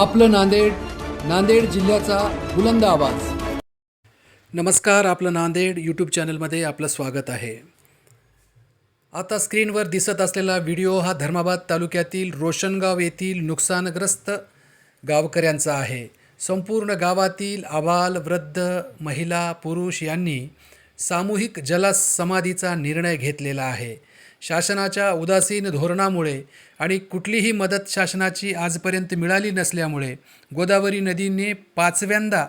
आपलं नांदेड नांदेड जिल्ह्याचा बुलंद आवाज. नमस्कार आपलं नांदेड यूट्यूब चॅनलमध्ये आपलं स्वागत आहे. आता स्क्रीनवर दिसत असलेला व्हिडिओ हा धर्माबाद तालुक्यातील रोशनगाव येथील नुकसानग्रस्त गावकऱ्यांचा आहे. संपूर्ण गावातील आबाल वृद्ध महिला पुरुष यांनी सामूहिक जलसमाधीचा निर्णय घेतलेला आहे. शासनाच्या उदासीन धोरणामुळे आणि कुठलीही मदत शासनाची आजपर्यंत मिळाली नसल्यामुळे गोदावरी नदीने पाचव्यांदा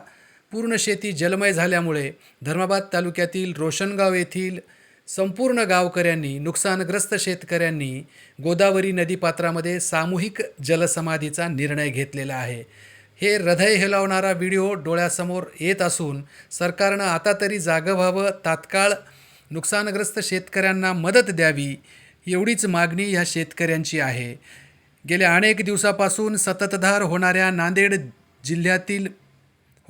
पूर्ण शेती जलमय झाल्यामुळे धर्माबाद तालुक्यातील रोशनगाव येथील संपूर्ण गावकऱ्यांनी नुकसानग्रस्त शेतकऱ्यांनी गोदावरी नदीपात्रामध्ये सामूहिक जलसमाधीचा निर्णय घेतलेला आहे. हे हृदय हेलावणारा व्हिडिओ डोळ्यासमोर येत असून सरकारनं आता तरी जागं व्हावं तात्काळ नुकसानग्रस्त शेतकऱ्यांना मदत द्यावी एवढीच मागणी ह्या शेतकऱ्यांची आहे. गेल्या अनेक दिवसापासून सततधार होणाऱ्या नांदेड जिल्ह्यातील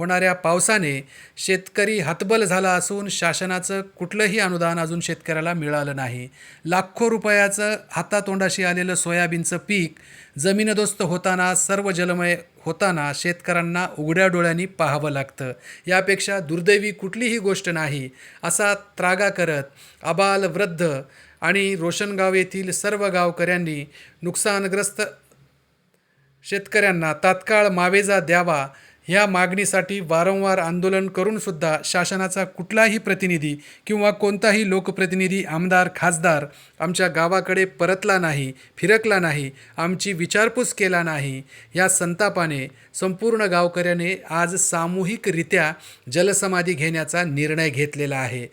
होणाऱ्या पावसाने शेतकरी हतबल झाला असून शासनाचं कुठलंही अनुदान अजून शेतकऱ्याला मिळालं नाही. लाखो रुपयाचं हातातोंडाशी आलेलं सोयाबीनचं पीक जमीनदोस्त होताना सर्व जलमय होताना शेतकऱ्यांना उघड्या डोळ्यांनी पाहावं लागतं. यापेक्षा दुर्दैवी कुठलीही गोष्ट नाही असा त्रागा करत आबाल वृद्ध आणि रोशनगाव येथील सर्व गावकऱ्यांनी नुकसानग्रस्त शेतकऱ्यांना तात्काळ मावेजा द्यावा ह्या मागणीसाठी वारंवार आंदोलन करूनसुद्धा शासनाचा कुठलाही प्रतिनिधी किंवा कोणताही लोकप्रतिनिधी आमदार खासदार आमच्या गावाकडे परतला नाही फिरकला नाही आमची विचारपूस केला नाही या संतापाने संपूर्ण गावकऱ्याने आज सामूहिकरित्या जलसमाधी घेण्याचा निर्णय घेतलेला आहे.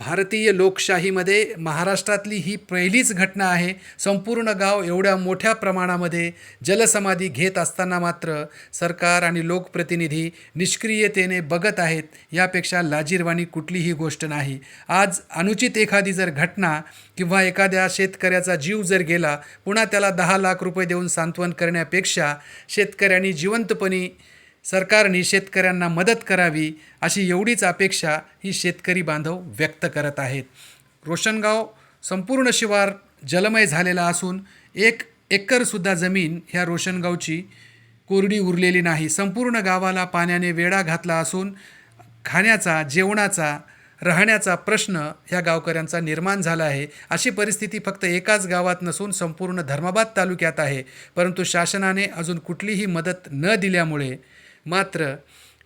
भारतीय लोकशाहीमध्ये महाराष्ट्रातली ही पहिलीच घटना आहे. संपूर्ण गाव एवढ्या मोठ्या प्रमाणामध्ये जलसमाधी घेत असताना मात्र सरकार आणि लोकप्रतिनिधी निष्क्रियतेने बघत आहेत. यापेक्षा लाजीरवाणी कुठलीही गोष्ट नाही. आज अनुचित एखादी जर घटना किंवा एखाद्या शेतकऱ्याचा जीव जर गेला पुन्हा त्याला दहा लाख रुपये देऊन सांत्वन करण्यापेक्षा शेतकऱ्यांनी जिवंतपणी सरकारने शेतकऱ्यांना मदत करावी अशी एवढीच अपेक्षा ही शेतकरी बांधव व्यक्त करत आहेत. रोशनगाव संपूर्ण शिवार जलमय झालेला असून एक एकरसुद्धा जमीन ह्या रोशनगावची कोरडी उरलेली नाही. संपूर्ण गावाला पाण्याने वेढा घातला असून खाण्याचा जेवणाचा राहण्याचा प्रश्न ह्या गावकऱ्यांचा निर्माण झाला आहे. अशी परिस्थिती फक्त एकाच गावात नसून संपूर्ण धर्माबाद तालुक्यात आहे. परंतु शासनाने अजून कुठलीही मदत न दिल्यामुळे मात्र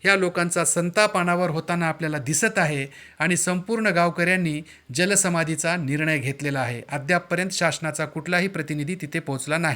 या लोकांचा संताप अनावर होताना आपल्याला दिसत आहे आणि संपूर्ण गावकऱ्यांनी जलसमाधीचा निर्णय घेतलेला आहे. अद्यापपर्यंत शासनाचा कुठलाही प्रतिनिधी तिथे पोहोचला नाही.